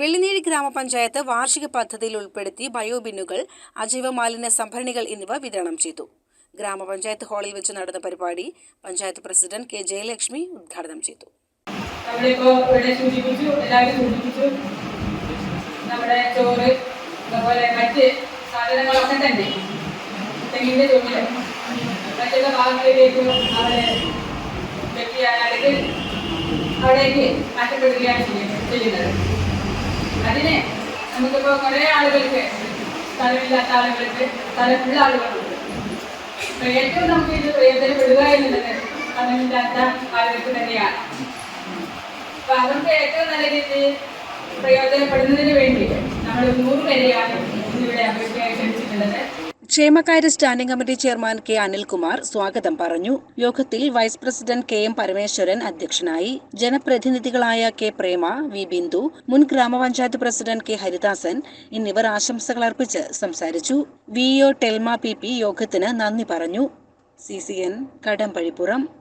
വെള്ളിനേഴി ഗ്രാമപഞ്ചായത്ത് വാർഷിക പദ്ധതിയിൽ ഉൾപ്പെടുത്തി ബയോബിന്നുകൾ അജൈവ മാലിന്യ സംഭരണികൾ എന്നിവ വിതരണം ചെയ്തു. ഗ്രാമപഞ്ചായത്ത് ഹാളിൽ വെച്ച് നടന്ന പരിപാടി പഞ്ചായത്ത് പ്രസിഡന്റ് കെ ജയലക്ഷ്മി ഉദ്ഘാടനം ചെയ്തു. നമ്മുടെ ചോറ് അതുപോലെ മറ്റ് തന്നെ. മറ്റുള്ള ഭാഗങ്ങളിലേക്ക് അവിടെ വെക്കുകയാണ് അല്ലെങ്കിൽ അവിടേക്ക് മാറ്റപ്പെടുകയാണ് ചെയ്യുന്നത്. അതിന് നമുക്കിപ്പോ കുറെ ആളുകൾക്ക് സ്ഥലമില്ലാത്ത ആളുകൾക്ക് സ്ഥലമുള്ള അപ്പൊ ഏറ്റവും നമുക്ക് ഇത് പ്രയോജനപ്പെടുക എന്നുള്ളത് സ്ഥലമില്ലാത്ത ആളുകൾക്ക് തന്നെയാണ്. അപ്പൊ അവർക്ക് ഏറ്റവും നല്ല രീതിയിൽ പ്രയോജനപ്പെടുന്നതിന് വേണ്ടി നമ്മൾ നൂറ് പേരെയാണ് ഇന്നിവിടെ അപേക്ഷയായി ക്ഷണിച്ചിട്ടുള്ളത് ക്ഷേമകാര്യ standing committee chairman K Anilkumar സ്വാഗതം പറഞ്ഞു. യോഗത്തിൽ vice president K M Parameswaran അധ്യക്ഷനായി. ജനപ്രതിനിധികളായ കെ പ്രേമ വി ബിന്ദു മുൻ ഗ്രാമപഞ്ചായത്ത് പ്രസിഡന്റ് കെ ഹരിദാസൻ എന്നിവർ ആശംസകൾ അർപ്പിച്ച് സംസാരിച്ചു. V O Telma P P യോഗത്തിന് നന്ദി പറഞ്ഞു. C C N Kadambazhipuram.